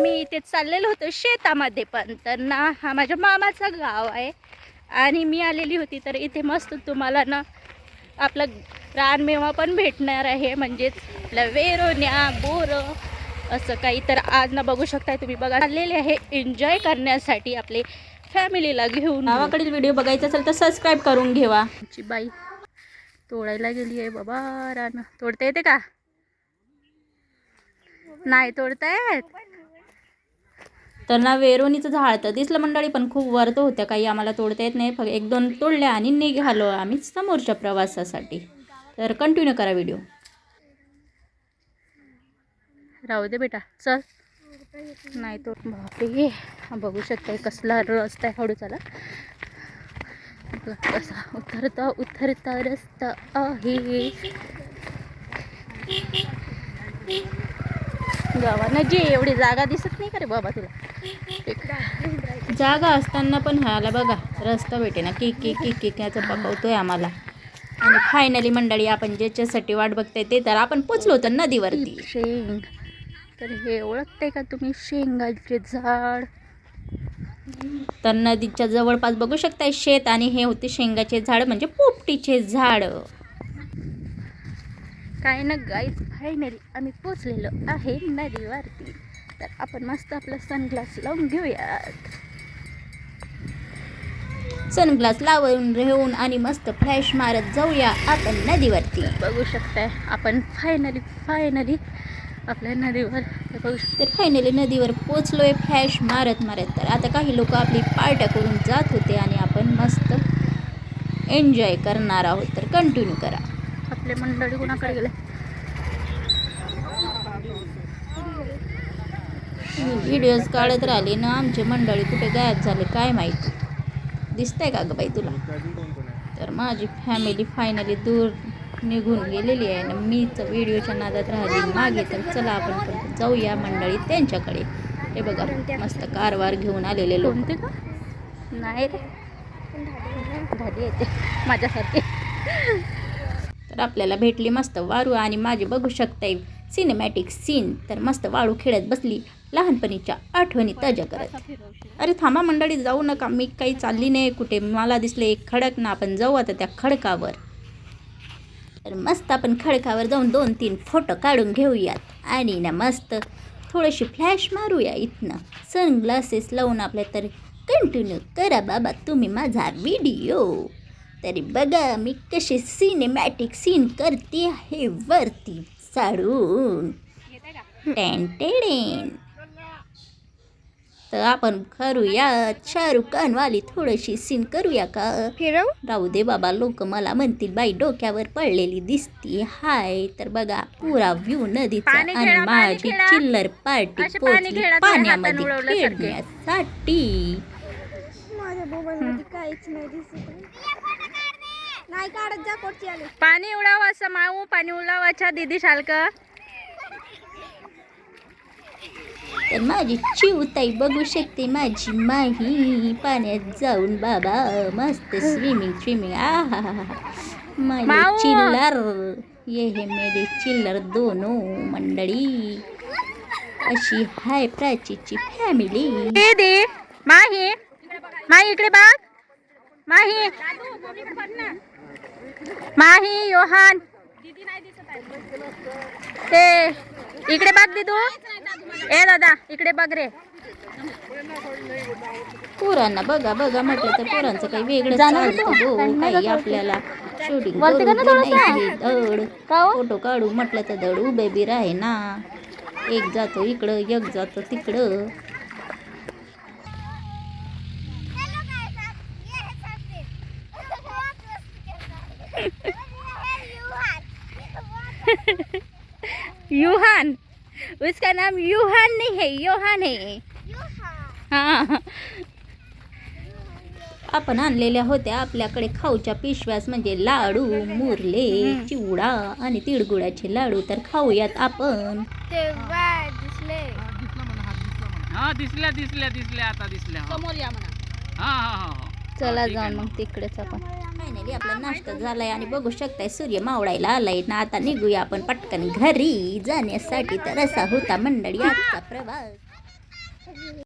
आम्ही इथे चाललेलो होतो शेतामध्ये पण. तर ना हा माझ्या मामाचं गाव आहे. आणि मी आलेली होती तर इथे मस्त तुम्हाला ना आपलं रानमेवा पण भेटणार आहे. म्हणजेच आपल्या वेरोण्या बोरं असं काही तर आज ना बघू शकताय तुम्ही. बघा आलेले आहे एन्जॉय करण्यासाठी आपले फॅमिलीला घेऊन. गावाकडील व्हिडिओ बघायचा असेल तर सबस्क्राईब करून घेवा. आमची बाई तोडायला गेली आहे बाबा रान. तोडता येते का? नाही तोडता येत? तर ना वेरोनीचं झाड तर दिसलं मंडळी पण खूप वरत होत्या काही आम्हाला तोडता येत नाही. फक्त एक दोन तोडल्या आणि निघालो आम्ही समोरच्या प्रवासासाठी. तर कंटिन्यू करा व्हिडिओ राहू दे बेटा. चल. नाही तो बापरे. बघू शकता कसला रस्ता आहे हळू चला कसा उतरता उतरता रस्ता आहे. गावानं जे एवढी जागा दिसत नाही का रे बाबा तुला? जागा असताना पण ह्याला बघा रस्ता भेटे ना किक किक किक किक याचं पकवतोय आम्हाला. आणि फायनली मंडळी आपण ज्याच्यासाठी वाट बघताय ते तर आपण पोचलो होतो नदीवरती. शेंग. तर हे ओळखते का तुम्ही? शेंगाचे झाड. तर नदीच्या जवळपास बघू शकताय शेत आणि हे होते शेंगाचे झाड म्हणजे पोपटीचे झाड. काय ना गाईज फायनली आम्ही पोचलेलो आहे नदीवरती. तर आपण मस्त आपला सनग्लास लावून घेऊयात. सनग्लास लावून रेहून आणि मस्त फ्लॅश मारत जाऊया आपण नदीवरती. बघू शकताय आपण फायनली फायनली आपल्या नदीवर बघू शकतो. फायनली नदीवर पोचलोय फ्लॅश मारत मारत. तर आता काही लोक आपली पार्ट्या करून जात होते आणि आपण मस्त एन्जॉय करणार आहोत. तर कंटिन्यू करा. आपले मंडळी कुणाकडे गेले? व्हिडिओज काढत राहिले ना आमची मंडळी कुठे गायब झाले काय माहिती? दिसतंय का ग बाई तुला? तर माझी फॅमिली फायनली दूर निघून गेलेली आहे ना मीच व्हिडिओच्या नादात राहिली. मागे तर चला आपण पण जाऊया मंडळी त्यांच्याकडे. हे बघा मस्त कारवार घेऊन आलेले लोक. का नाही रे. झाली येते. माझ्यासारखे. तर आपल्याला भेटली मस्त वारू आणि माझे बघू शकताय सिनेमॅटिक सीन तर मस्त वाळू खेळत बसली. लहानपणीच्या आठवणी ताज्या करत. अरे थांबा मंडळी जाऊ नका. मी काही चालली नाही कुठे. मला दिसले एक खडक. ना आपण जाऊ आता त्या खडकावर. तर मस्त आपण खडकावर जाऊन दोन तीन फोटो काढून घेऊयात. आणि ना मस्त थोडीशी फ्लॅश मारूया इथनं. सनग्लासेस लावून आपल्या तर कंटिन्यू करा बाबा तुम्ही माझा व्हिडिओ तरी बघा मी कसे सिनेमॅटिक सीन करते आहे वरती साडून टेन टेडेन तर आपण करूया शाहरुख खानवाली थोडीशी सीन करूया का? फिरव. राहू दे बाबा लोक मला म्हणतील बाई डोक्यावर पडलेली दिसती हाय. तर बघा पुरा व्ह्यू नदीचा पाणी आणि माझी. चिल्लर पार्टी हाताने पाण्यामध्ये. खेळण्यासाठी. काहीच नाही काढत जा कोटची आली पाणी उडाव असं माऊ पाणी उडावाच्या दिदी शालक. तर माझी चिवताई बघू शकते माझी माही. पाण्यात जाऊन बाबा मस्त स्विमिंग स्विमिंग आहा माझे माऊ. चिल्लर. ये हे मेरे चिल्लर दोनो मंडळी. अशी हाय प्राचीची फॅमिली दीदी माही. माही इकडे बघ. माही. माही योहान. ते इकडे बघ दिदू. ए दादा इकडे बघ रे. पोरांना बघा बघा म्हटलं तर पोरांचं काही वेगळं जाणार चालतं काही आपल्याला शूटिंग हो? फोटो काढू म्हटलं तर धड उभे बी राहे ना. एक जातो इकडं एक जातो तिकडं. युहान. उसका नाम युहान नहीं है योहान है. हाँ. आपण आणलेल्या होत्या आपल्याकडे खाऊच्या पिशव्यास म्हणजे लाडू मुरले. चिवडा आणि तिळगुळाचे लाडू. तर खाऊयात आपण. तेव्हा दिसले. हा दिसल्या दिसल्या दिसल्या आता दिसल्या. समोर या म्हणा. हा हा हा. चला जाऊन मग तिकडेच आपण. फायनली आपला नाश्ता झालाय आणि बघू शकताय सूर्य मावळायला आलाय. ना आता निघूया आपण पटकन घरी. जाण्यासाठी तर असा होता मंडळी आजचा प्रवास.